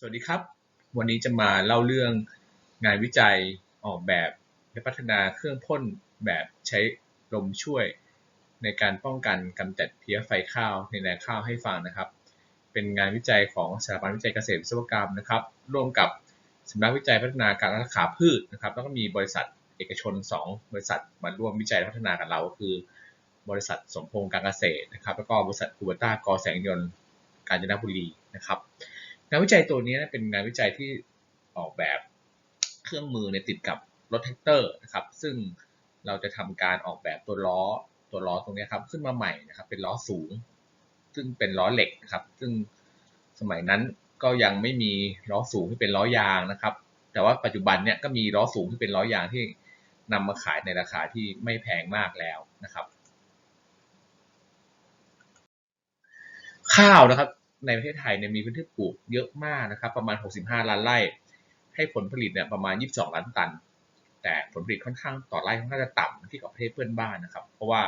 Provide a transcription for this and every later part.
สวัสดีครับ วันนี้จะมาเล่าเรื่องงานวิจัยออกแบบและพัฒนาเครื่องพ่นแบบใช้ลมช่วย ในการป้องกันกำจัดเพี้ยไฟข้าวในนาข้าวให้ฟังนะครับ เป็นงานวิจัยของสถาบันวิจัยเกษตรวิศวกรรมนะครับ ร่วมกับสำนักวิจัยพัฒนาการรักษาพืชนะครับ แล้วก็มีบริษัทเอกชน 2 บริษัทมาร่วมวิจัยพัฒนากับเราคือบริษัทสมพงษ์การเกษตรนะครับ แล้วก็บริษัทคูบต้ากอแสงยนต์กาญจนบุรีนะครับ งานวิจัยตัวนี้เป็นงานวิจัยที่ออกแบบเครื่องมือในติดกับรถแท็กเตอร์นะครับ ซึ่งเราจะทำการออกแบบตัวล้อตัวล้อตรงนี้ครับขึ้นมาใหม่นะครับ เป็นล้อสูง ซึ่งเป็นล้อเหล็กครับ ซึ่งสมัยนั้นก็ยังไม่มีล้อสูงที่เป็นล้อยางนะครับ แต่ว่าปัจจุบันเนี่ยก็มีล้อสูงที่เป็นล้อยางที่นำมาขายในราคาที่ไม่แพงมากแล้วนะครับ ข้าวนะครับ ในประเทศไทยเนี่ยมีพื้นที่ปลูกเยอะมากนะครับ ประมาณ 65 ล้านไร่ ให้ผลผลิตเนี่ยประมาณ 22 ล้านตัน แต่ผลผลิตค่อนข้างต่อไร่ค่อนข้างจะต่ำที่กับประเทศเพื่อนบ้านนะครับ เพราะว่า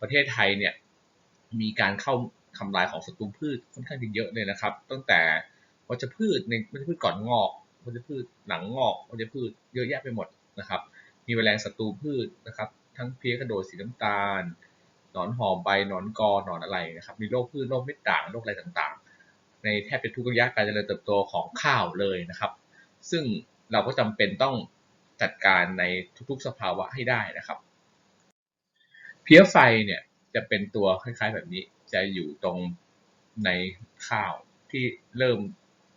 ประเทศไทยเนี่ยมีการเข้าทำลายของศัตรูพืชค่อนข้างเยอะเลยนะครับ ตั้งแต่วัชพืชในวัชพืชก่อนงอกวัชพืชหลังงอกวัชพืชเยอะแยะไปหมดนะครับ มีแมลงศัตรูพืชนะครับ ทั้งเพี้ยกระโดดสีน้ำตาลหนอนหอมใบหนอนกอหนอนอะไรนะครับ มีโรคพืชโรคเม็ดด่างโรคอะไรต่าง ในแทบจะทุกระยะการเจริญเติบโตของข้าวเลยนะครับ ซึ่งเราก็จำเป็นต้องจัดการในทุกๆสภาวะให้ได้นะครับ เพี้ยไฟเนี่ยจะเป็นตัวคล้ายๆแบบนี้ จะอยู่ตรงในข้าวที่เริ่ม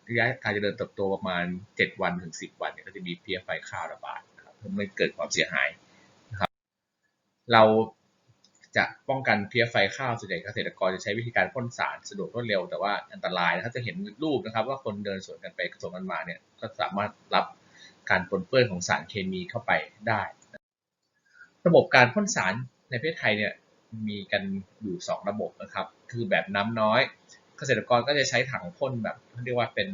ระยะการเจริญเติบโตประมาณ 7 วันถึง 10 วันเนี่ยก็จะมีเพี้ยไฟข้าวระบาดนะครับเพื่อไม่เกิดความเสียหายนะครับ เรา จะป้องกันเพี้ยไฟข้าวส่วนใหญ่เกษตรกรจะใช้วิธีการพ่นสารสะดวกรวดเร็วแต่ว่าอันตรายนะครับจะเห็นรูปนะครับ ว่าคนเดินสวนกันไปสวนกันมาเนี่ยก็สามารถรับการปนเปื้อนของสารเคมีเข้าไปได้ ระบบการพ่นสารในประเทศไทยเนี่ยมีกันอยู่ 2 ระบบนะครับ คือแบบน้ำน้อย เกษตรกรก็จะใช้ถังพ่นแบบเรียกว่าเป็น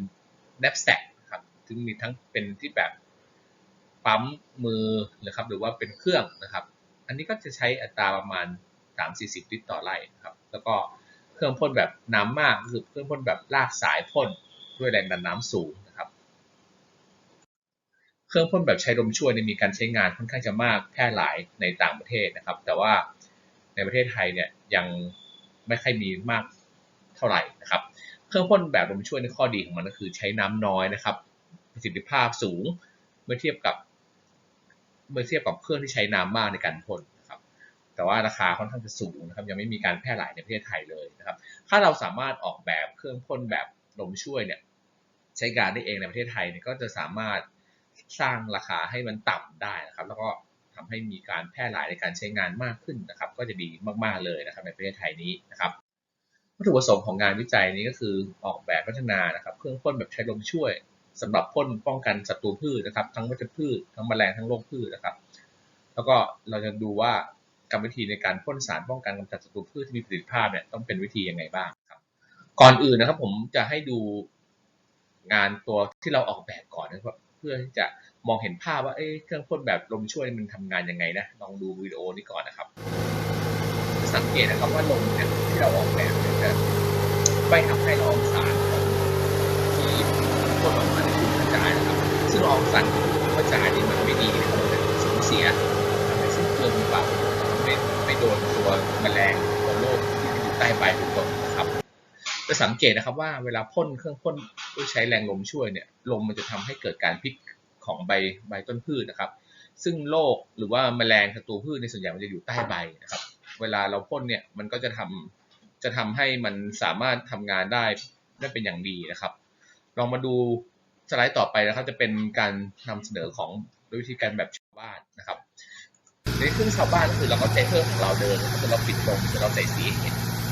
knapsack ครับซึ่งมีทั้งเป็นที่แบบปั๊มมือนะครับหรือว่าเป็นเครื่องนะครับ อันนี้ก็จะใช้อัตราประมาณ 3-40 ลิตรต่อไร่ครับ แล้วก็เครื่องพ่นแบบน้ำมากคือเครื่องพ่นแบบลากสายพ่นด้วยแรงดันน้ำสูงนะครับ เครื่องพ่นแบบใช้ลมช่วยมีการใช้งานค่อนข้างจะมากแพร่หลายในต่างประเทศนะครับ แต่ว่าในประเทศไทยเนี่ยยังไม่ค่อยมีมากเท่าไหร่นะครับ เครื่องพ่นแบบลมช่วยในข้อดีของมันก็คือใช้น้ำน้อยนะครับ ประสิทธิภาพสูงเมื่อเทียบกับเมื่อเทียบกับเครื่องที่ใช้น้ำมากในการพ่น แต่ว่าราคาค่อนข้างจะสูงนะครับยังไม่มีการแพร่หลายในประเทศไทยเลยนะครับถ้าเราสามารถออกแบบเครื่องพ่นแบบลมช่วยเนี่ยใช้การได้เองในประเทศไทยเนี่ยก็จะสามารถสร้างราคาให้มันต่ำได้นะครับ แล้วก็ทำให้มีการแพร่หลายในการใช้งานมากขึ้นนะครับ ก็จะดีมากๆเลยนะครับในประเทศไทยนี้นะครับวัตถุประสงค์ของงานวิจัยนี้ก็คือออกแบบพัฒนานะครับ เครื่องพ่นแบบใช้ลมช่วยสำหรับพ่นป้องกันศัตรูพืชนะครับ ทั้งวัชพืชทั้งแมลงทั้งโรคพืชนะครับ แล้วก็เราจะดูว่า กรรมวิธีในการพ่นสารป้องกันกำจัดศัตรูพืชที่มีประสิทธิภาพเนี่ยต้องเป็นวิธียังไงบ้างครับ ก่อนอื่นนะครับ ผมจะให้ดูงานตัวที่เราออกแบบก่อนนะครับเพื่อที่จะมองเห็นภาพว่าเอ๊ะเครื่องพ่นแบบลมช่วยมันทำงานยังไงนะลองดูวิดีโอนี้ก่อนนะครับ สังเกตนะครับว่าลมเนี่ยที่เราออกแบบเนี่ยจะไม่ทำให้ละอองสารที่พ่นออกมาในถูกกระจายนะครับ ซึ่งละอองสารกระจายนี่มันไม่ดีนะครับมันสูญเสียทำให้สิ้นเปลืองเปล่า ไม่ไม่โดนตัวแมลงตัวโรคที่อยู่ใต้ใบทุกคนนะครับจะสังเกตนะครับว่าเวลาพ่นเครื่องพ่นด้วยใช้แรงลมช่วยเนี่ยลมมันจะทำให้เกิดการพลิกของใบใบต้นพืชนะครับ ซึ่งโรคหรือว่าแมลงศัตรูพืชในส่วนใหญ่มันจะอยู่ใต้ใบนะครับ เวลาเราพ่นเนี่ยมันก็จะทำจะทำให้มันสามารถทำงานได้ได้เป็นอย่างดีนะครับ ลองมาดูสไลด์ต่อไปนะครับ จะเป็นการนำเสนอของวิธีการแบบชาวบ้านนะครับ ในเครื่องชาวบ้านก็คือเราก็ใช้เครื่องของเราเดินนะครับแต่เราปิดลงแต่เราใส่สี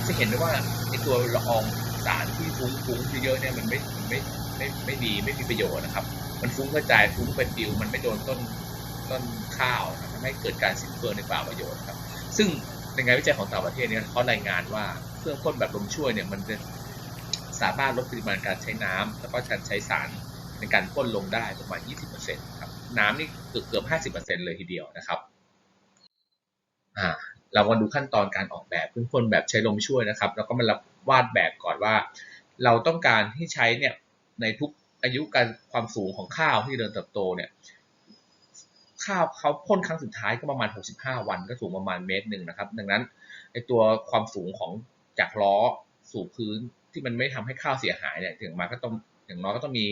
จะเห็นได้ว่าไอตัวละอองสารที่ฟุ้งๆเยอะๆเนี่ยมันไม่ไม่ไม่ไม่ดีไม่มีประโยชน์นะครับ มันฟุ้งกระจายฟุ้งเป็นปิวมันไม่โดนต้นต้นข้าวทำให้เกิดการสิ้นเปลืองในป่าประโยชน์ครับ ซึ่งในงานวิจัยของต่างประเทศเนี่ยเขารายงานว่าเครื่องพ่นแบบลมช่วยเนี่ยมันจะสามารถลดปริมาณการใช้น้ำแล้วก็การใช้สารในการพ่นลงได้ประมาณ 20%ครับ น้ำนี่เกือบเกือบ 50%เลยทีเดียวนะครับ อ่าเรามาดูขั้นตอนการออกแบบเครื่องพ่นแบบใช้ลมช่วยนะครับ แล้วก็มารับวาดแบบก่อนว่า เราต้องการที่ใช้เนี่ยในทุกอายุการความสูงของข้าวที่เดินเติบโตเนี่ยข้าวเขาพ่นครั้งสุดท้ายก็ประมาณ 65 วันก็สูงประมาณเมตรหนึ่งนะครับ ดังนั้นไอตัวความสูงของจากล้อสู่พื้นที่มันไม่ทำให้ข้าวเสียหายเนี่ยถึงมาก็ต้องอย่างน้อยก็ต้องมี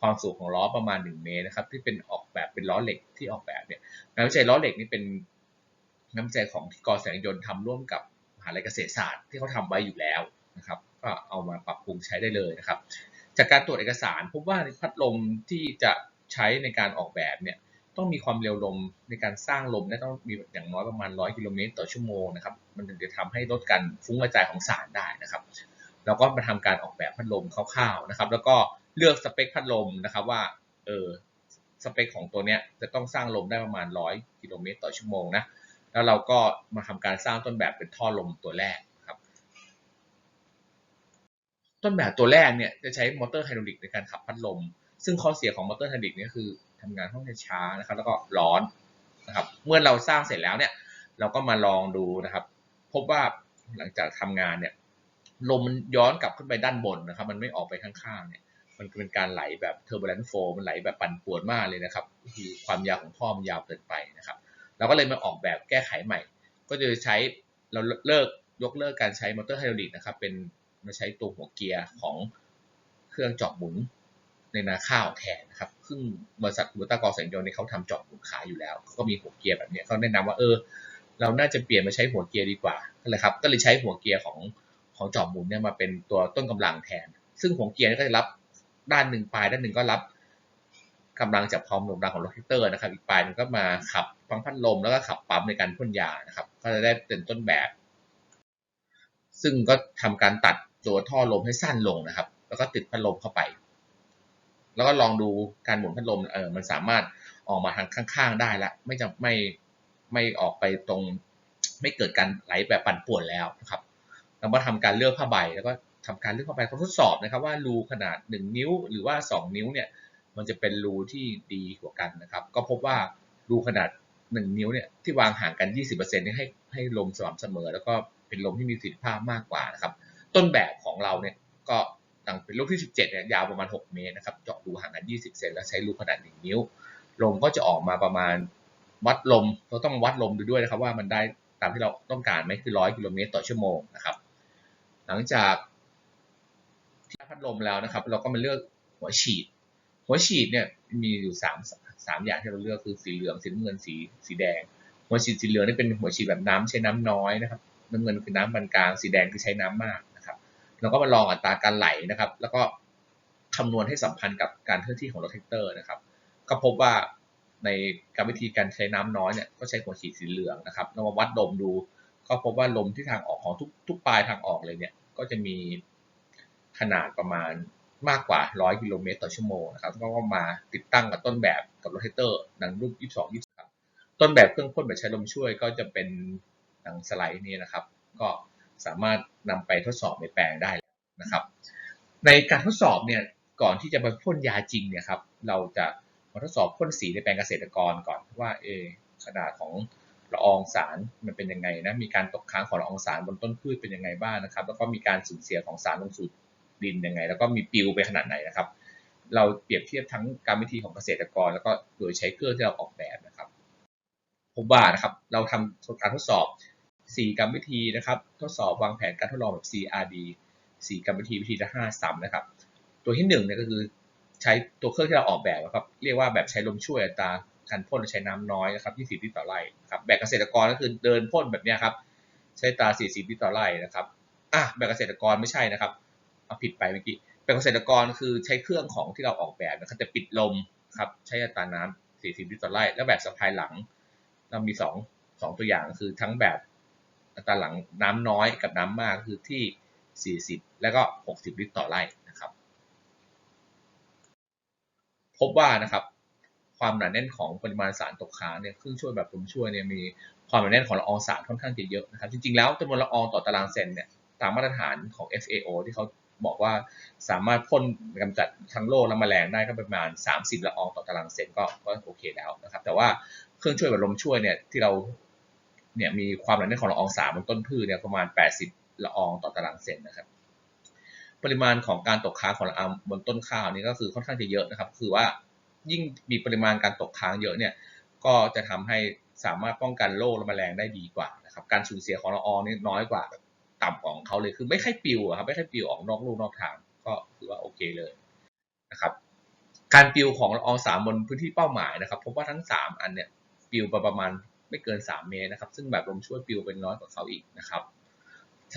ความสูงของล้อประมาณ 1 เมตรนะครับ ที่เป็นออกแบบเป็นล้อเหล็กที่ออกแบบเนี่ยงานวิจัยล้อเหล็กนี่เป็น งานวิจัยของที่กอแสงยนต์ทำร่วมกับมหาลัยเกษตรศาสตร์ที่เขาทำไว้อยู่แล้วนะครับก็เอามาปรับปรุงใช้ได้เลยนะครับ จากการตรวจเอกสารพบว่าพัดลมที่จะใช้ในการออกแบบเนี่ยต้องมีความเร็วลมในการสร้างลมเนี่ยต้องมีอย่างน้อยประมาณ 100 กิโลเมตรต่อชั่วโมงนะครับมันถึงจะทำให้ลดการฟุ้งกระจายของสารได้นะครับ แล้วก็มาทำการออกแบบพัดลมคร่าวๆนะครับ แล้วก็เลือกสเปคพัดลมนะครับว่าเออสเปคของตัวเนี้ยจะต้องสร้างลมได้ประมาณ 100 กิโลเมตรต่อชั่วโมงนะ แล้วเราก็มาทำการสร้างต้นแบบเป็นท่อลมตัวแรกครับ ต้นแบบตัวแรกเนี่ยจะใช้มอเตอร์ไฮดรอลิกในการขับพัดลม ซึ่งข้อเสียของมอเตอร์ไฮดรอลิกนี่คือทำงานค่อนข้างช้านะครับ แล้วก็ร้อนนะครับ เมื่อเราสร้างเสร็จแล้วเนี่ย เราก็มาลองดูนะครับ พบว่าหลังจากทำงานเนี่ยลมมันย้อนกลับขึ้นไปด้านบนนะครับ มันไม่ออกไปข้างๆเนี่ย มันเป็นการไหลแบบเทอร์โบเลนต์โฟมันไหลแบบปั่นป่วนมากเลยนะครับ คือความยาวของท่อมันยาวเกินไปนะครับ เราก็เลยมาออกแบบแก้ไขใหม่ ก็จะใช้เราเลิกยกเลิกการใช้มอเตอร์ไฮดรอลิกนะครับ เป็นมาใช้ตัวหัวเกียร์ของเครื่องจาะหมุนในนาข้าวแทนนะครับ ซึ่งบริษัทบูตากอแสงยนต์เนี่ยเขาทำจาะหมุนขายอยู่แล้วเขาก็มีหัวเกียร์แบบนี้เขาแนะนำว่าเออ เราน่าจะเปลี่ยนมาใช้หัวเกียร์ดีกว่าก็เลยครับ ก็เลยใช้หัวเกียร์ของของจาะหมุนเนี่ยมาเป็นตัวต้นกำลังแทน ซึ่งหัวเกียร์ก็จะรับด้านหนึ่งปลายด้านหนึ่งก็รับ กำลังจากความหน่วงดังของโรเทเตอร์นะครับ อีกปลายมันก็มาขับฟังพัดลมแล้วก็ขับปั๊มในการพ่นยานะครับ ก็จะได้เป็นต้นแบบ ซึ่งก็ทำการตัดตัวท่อลมให้สั้นลงนะครับ แล้วก็ติดพัดลมเข้าไป แล้วก็ลองดูการหมุนพัดลมเออมันสามารถออกมาทางข้างๆได้ละไม่จะไม่ไม่ออกไปตรง ไม่เกิดการไหลแบบปั่นป่วนแล้วนะครับแล้วมาทำการเลือกผ้าใบแล้วก็ทำการเลือกผ้าใบเขาทดสอบนะครับ ว่ารูขนาด 1 นิ้วหรือว่า 2 นิ้วเนี่ย มันจะเป็นรูที่ดีกว่ากันนะครับ ก็พบว่ารูขนาด 1 นิ้วเนี่ยที่วางห่างกัน 20%เนี่ยให้ให้ลมสม่ำเสมอ แล้วก็เป็นลมที่มีประสิทธิภาพมากกว่านะครับ ต้นแบบของเราเนี่ยก็ต่างเป็นลูกที่ 17เนี่ยยาวประมาณ 6 เมตรนะครับ เจาะรูห่างกัน 20 เซนแล้วใช้รูขนาด 1 นิ้ว ลมก็จะออกมาประมาณวัดลมเราต้องวัดลมดูด้วยนะครับ ว่ามันได้ตามที่เราต้องการไหมคือ 100 กิโลเมตรต่อชั่วโมงนะครับ หลังจากที่พัดลมแล้วนะครับ เราก็มาเลือกหัวฉีด หัวฉีดเนี่ยมีอยู่สามสามอย่างที่เราเลือกคือสีเหลืองสีน้ำเงินสีสีแดง หัวฉีดสีเหลืองนี่เป็นหัวฉีดแบบน้ำใช้น้ำน้อยนะครับน้ำเงินคือน้ำปานกลางสีแดงคือใช้น้ำมากนะครับเราก็มาลองอัตราการไหลนะครับ แล้วก็คำนวณให้สัมพันธ์กับการเคลื่อนที่ของโรเทเตอร์นะครับ ก็พบว่าในกรรวิธีการใช้น้ำน้อยเนี่ยก็ใช้หัวฉีดสีเหลืองนะครับเรามาวัดลมดู ก็พบว่าลมที่ทางออกของทุกทุกปลายทางออกเลยเนี่ยก็จะมีขนาดประมาณ มากกว่า 100 กิโลเมตรต่อชั่วโมงนะครับก็มาติดตั้งกับต้นแบบกับโรเทเตอร์ดังรูป22 23ครับต้นแบบเครื่องพ่นแบบใช้ลมช่วยก็จะเป็นดังสไลด์นี้นะครับ ก็สามารถนำไปทดสอบในแปลงได้นะครับ ในการทดสอบเนี่ยก่อนที่จะมาพ่นยาจริงเนี่ยครับเราจะมาทดสอบพ่นสีในแปลงเกษตรกรก่อนว่าเออขนาดของละอองสารมันเป็นยังไงนะมีการตกค้างของละอองสารบนต้นพืชเป็นยังไงบ้างนะครับ แล้วก็มีการสูญเสียของสารลงสู่ ดินยังไง แล้วก็มีปิวไปขนาดไหนนะครับ เราเปรียบเทียบทั้งการวิธีของเกษตรกร แล้วก็โดยใช้เครื่องที่เราออกแบบนะครับพบว่านะครับเราทำการทดสอบ 4 กรรมวิธีนะครับ ทดสอบวางแผนการทดลองแบบ CRD 4 กรรมวิธีวิธีละ5ซ้ำนะครับ ตัวที่1เนี่ยก็คือใช้ตัวเครื่องที่เราออกแบบนะครับ เรียกว่าแบบใช้ลมช่วยอัตราการพ่นใช้น้ำน้อยนะครับ20ลิตรต่อไร่ครับแบบเกษตรกรก็คือเดินพ่นแบบนี้ครับ ใช้ตา 40ลิตรต่อไร่นะครับอะแบบเกษตรกรไม่ใช่นะครับ เอาผิดไปเมื่อกี้แบบเกษตรกรคือใช้เครื่องของที่เราออกแบบนะครับจะปิดลมครับใช้อัตราน้ำ40 ลิตรต่อไร่ แล้วแบบสะพายหลัง เรามี 2 2 ตัวอย่างคือทั้งแบบอัตราหลังน้ำน้อยกับน้ำมากคือที่ 40 แล้วก็ 60 ลิตรต่อไร่นะครับ พบว่านะครับความหนาแน่นของปริมาณสารตกค้างเนี่ยเครื่องช่วยแบบลมช่วยเนี่ยมีความหนาแน่นของละอองสารค่อนข้างจะเยอะนะครับ จริงๆแล้วจำนวนละอองต่อตารางเซนเนี่ยตามมาตรฐานของ FAO ที่เขา บอกว่าสามารถพ่นกำจัดทั้งโรคและแมลงได้ก็ประมาณ 30ละอองต่อตารางเซนก็ก็โอเคแล้วนะครับ แต่ว่าเครื่องช่วยแบบลมช่วยเนี่ยที่เราเนี่ยมีความหนาแน่นของละอองสารบนต้นพืชเนี่ยประมาณ 80ละอองต่อตารางเซนนะครับ ปริมาณของการตกค้างของละอองบนต้นข้าวนี่ก็คือค่อนข้างจะเยอะนะครับ คือว่ายิ่งมีปริมาณการตกค้างเยอะเนี่ยก็จะทำให้สามารถป้องกันโรคและแมลงได้ดีกว่านะครับ การสูญเสียของละอองนี่น้อยกว่า ต่ำของเขาเลยคือไม่ค่อยปิวครับไม่ค่อยปิวออกนอกลูกนอกทางก็ถือว่าโอเคเลยนะครับ การปิวของละอองสามบนพื้นที่เป้าหมายนะครับพบว่าทั้งสามอันเนี่ยปิวปประมาณไม่เกิน 3 เมตรนะครับ ซึ่งแบบลมช่วยปิวเป็นน้อยกว่าเขาอีกนะครับ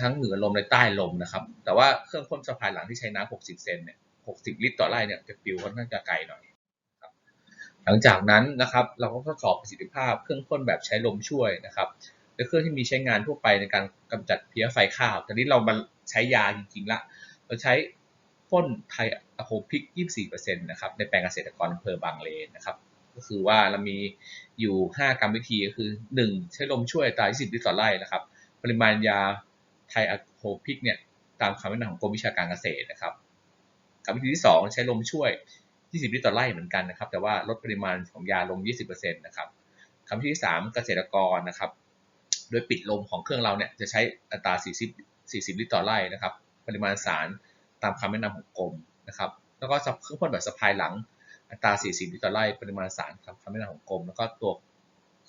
ทั้งเหนือลมและใต้ลมนะครับ แต่ว่าเครื่องพ่นสะพายหลังที่ใช้น้ำ60 เซนเนี่ย60 ลิตรต่อไร่เนี่ยจะปิวค่อนข้างจะไกลหน่อยครับหลังจากนั้นนะครับเราก็ทดสอบประสิทธิภาพเครื่องพ่นแบบใช้ลมช่วยนะครับ เป็นเครื่องที่มีใช้งานทั่วไปในการกำจัดเพี้ยไฟข้าวแต่นี้เรามาใช้ยาจริงๆละ เราใช้พ่นไทอะโคพิก 24%นะครับ ในแปลงเกษตรกรอำเภอบางเลนนะครับ ก็คือว่าเรามีอยู่ 5 กรรมวิธีก็คือ 1 ใช้ลมช่วยตรา20ลิตรต่อไร่นะครับ ปริมาณยาไทอะโคพิกเนี่ยตามคำแนะนำของกรมวิชาการเกษตรนะครับกรรมวิธีที่ 2 ใช้ลมช่วย 20 ลิตรต่อไร่เหมือนกันนะครับ แต่ว่าลดปริมาณของยาลง 20%นะครับคำวิธีที่ 3 เกษตรกรนะครับ โดยปิดลมของเครื่องเราเนี่ยจะใช้อัตรา 40 40 ลิตรต่อไร่นะครับ ปริมาณสารตามคำแนะนำของกรมนะครับ แล้วก็เครื่องพ่นแบบสะพายหลังอัตรา 40 ลิตรต่อไร่ปริมาณสารครับคำแนะนำของกรมแล้วก็ตัว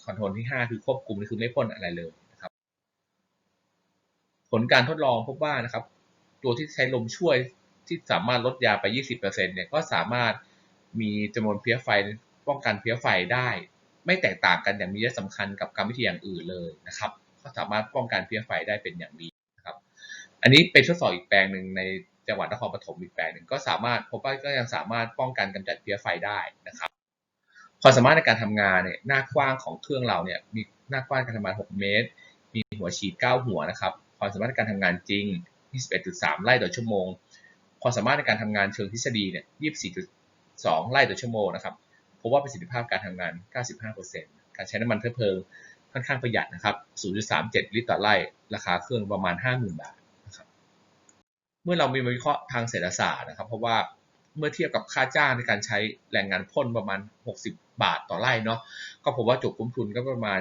คอนโทรลที่ 5 คือควบคุมนี่คือไม่พ่นอะไรเลยนะครับ ผลการทดลองพบว่านะครับ ตัวที่ใช้ลมช่วยที่สามารถลดยาไป 20%เนี่ยก็สามารถมีจำนวนเพี้ยไฟป้องกันเพี้ยไฟได้ ไม่แตกต่างกันอย่างมีนัยสำคัญกับกรรมวิธีอย่างอื่นเลยนะครับ ก็สามารถป้องกันเพี้ยไฟได้เป็นอย่างดีนะครับ อันนี้เป็นทดสอบอีกแปลงหนึ่งในจังหวัดนครปฐมอีกแปลงหนึ่งก็สามารถพบว่าก็ยังสามารถป้องกันกำจัดเพี้ยไฟได้นะครับความสามารถในการทำงานเนี่ยหน้ากว้างของเครื่องเราเนี่ยมีหน้ากว้างการทำงาน 6 เมตร มีหัวฉีด 9 หัวนะครับความสามารถในการทำงานจริง 21.3 ไร่ต่อชั่วโมง ความสามารถในการทำงานเชิงทฤษฎีเนี่ย24.2 ไร่ต่อชั่วโมงนะครับ พบว่าประสิทธิภาพการทำงาน 95%การใช้น้ำมันเชื้อเพลิงค่อนข้างประหยัดนะครับ 0.37 ลิตรต่อไร่ ราคาเครื่องประมาณ 50,000 บาทนะครับ เมื่อเรามีวิเคราะห์ทางเศรษฐศาสตร์นะครับ เพราะว่าเมื่อเทียบกับค่าจ้างในการใช้แรงงานพ่นประมาณ 60 บาทต่อไร่เนาะ ก็พบว่าจุคุ้มทุนก็ประมาณ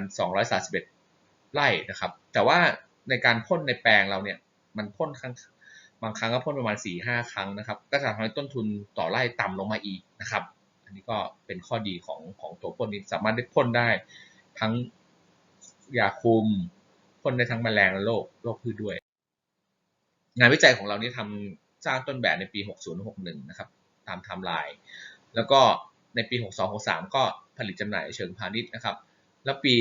231 ไร่นะครับ แต่ว่าในการพ่นในแปลงเราเนี่ย มันพ่นครั้งบางครั้งก็พ่นประมาณ 4-5 ครั้งนะครับ ก็จะทำให้ต้นทุนต่อไร่ต่ำลงมาอีกนะครับ นนี้ก็เป็นข้อดีของของตัวพ่นนี้สามารถได้พ่นได้ทั้งยาคุมพ่นได้ทั้งแมลงและโรคโรคพืชด้วย งานวิจัยของเรานี่ทำสร้างต้นแบบในปี 60-61 นะครับ ตามไทม์ไลน์แล้วก็ในปี 62-63 ก็ผลิตจำหน่ายเชิงพาณิชย์นะครับ แล้วปี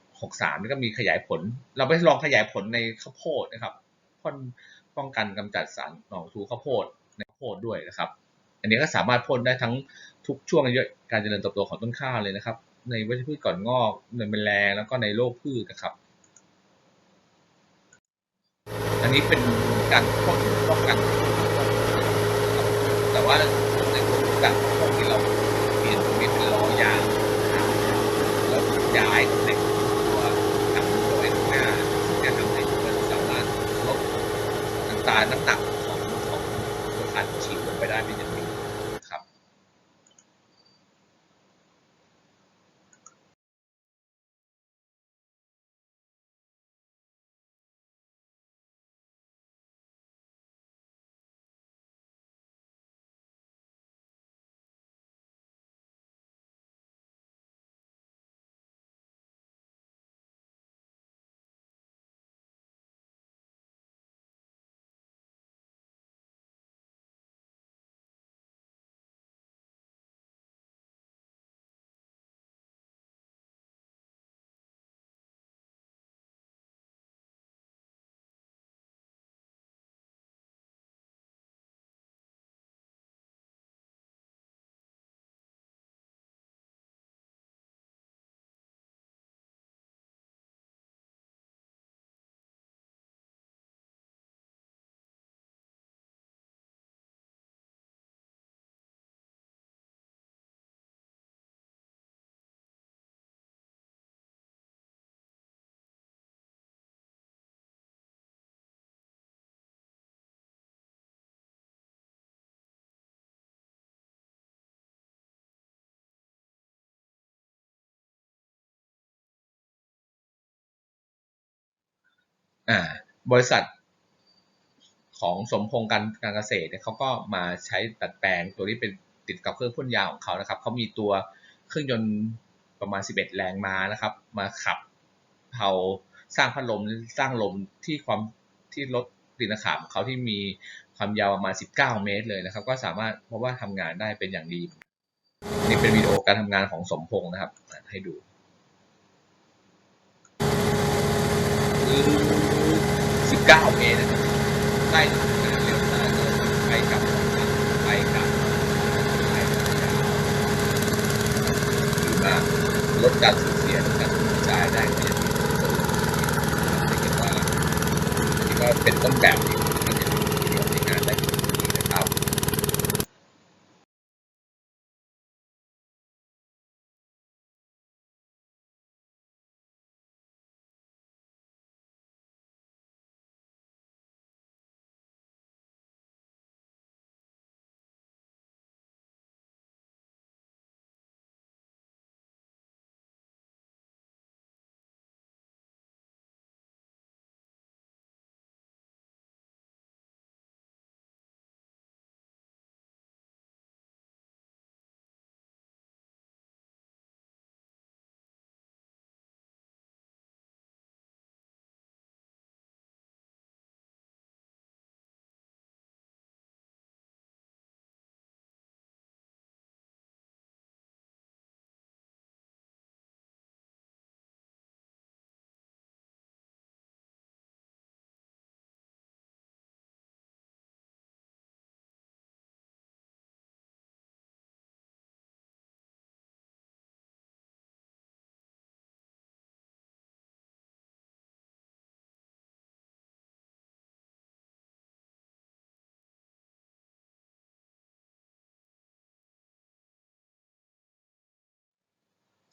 63นี่ก็มีขยายผล เราไปลองขยายผลในข้าวโพดนะครับพ่นป้องกันกำจัดสารหนองทูข้าวโพดในข้าวโพดด้วยนะครับ อันนี้ก็สามารถพ่นได้ทั้งทุกช่วงอายุการเจริญเติบโตของต้นข้าวเลยนะครับ ในวัชพืชก่อนงอกในแมลงแล้วก็ในโรคพืชนะครับ อันนี้เป็นการพ่นป้องกัน แต่ว่าในการพ่นที่เราเปลี่ยนตรงนี้เป็นล้อยางแล้วย้ายในตัวทำตัวเองหน้าซึ่งจะทำให้มันสามารถลดอัตราน้ำหนักของของตัวคันฉีดลงไปได้เป็น อ่าบริษัทของสมพงษ์การการเกษตรเนี่ยเขาก็มาใช้ดัดแปลงตัวนี้เป็นติดกับเครื่องพ่นยาของเขานะครับเขามีตัวเครื่องยนต์ประมาณ 11 แรงม้านะครับ มาขับเผาสร้างพัดลมสร้างลมที่ความที่ลดดินอาขามของเขาที่มีความยาวประมาณ 19 เมตรเลยนะครับ ก็สามารถเพราะว่าทำงานได้เป็นอย่างดี นี่เป็นวิดีโอการทำงานของสมพงษ์นะครับ ให้ดู 9 เมตรนะครับได้ทำงานเร็วมากเลยไปกับไปกับไปกับยาวดีมากลดการสูญเสียลดการสูญจ่ายได้ก็ยังมีเรียกว่าเป็นต้นแบบที่มันจะมีประโยชน์ในงานได้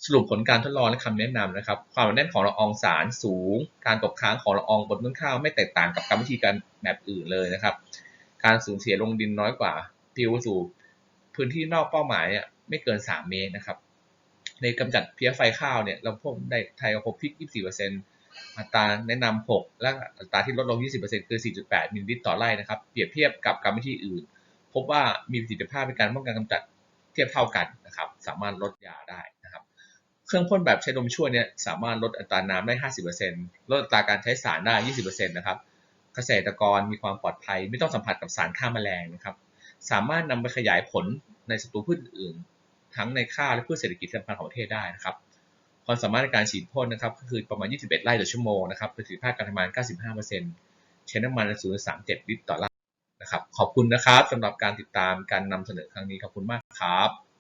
สรุปผลการทดลองและคำแนะนำนะครับ ความแน่นของละอองสารสูง การตกค้างของละอองบนต้นข้าวไม่แตกต่างกับกรรมวิธีการแบบอื่นเลยนะครับ การสูญเสียลงดินน้อยกว่าปลิวสู่พื้นที่นอกเป้าหมายไม่เกิน 3 เมตรนะครับ ในกำจัดเพี้ยไฟข้าวเนี่ยเราพบได้ไทยเราพบพริก24%อัตราแนะนำ6และอัตราที่ลดลง 20%คือ 4.8 มิลลิลิตรต่อไร่นะครับ เปรียบเทียบกับกรรมวิธีอื่น พบว่ามีประสิทธิภาพในการป้องกันกำจัดเทียบเท่ากันนะครับ สามารถลดยาได้ เครื่องพ่นแบบใช้ลมช่วยเนี่ยสามารถลดอัตราน้ำได้ 50%ลดอัตราการใช้สารได้ 20%นะครับ เกษตรกรมีความปลอดภัย ไม่ต้องสัมผัสกับสารฆ่าแมลงนะครับ สามารถนำไปขยายผลในศัตรูพืชอื่น ทั้งในข้าวและพืชเศรษฐกิจสำคัญของประเทศได้นะครับ ความสามารถในการฉีดพ่นนะครับก็คือประมาณ 21 ไร่ต่อชั่วโมงนะครับ ประสิทธิภาพการทำงาน 95%ใช้น้ำมัน 0.37 ลิตรต่อไร่นะครับ ขอบคุณนะครับสำหรับการติดตามการนำเสนอครั้งนี้ขอบคุณมากครับ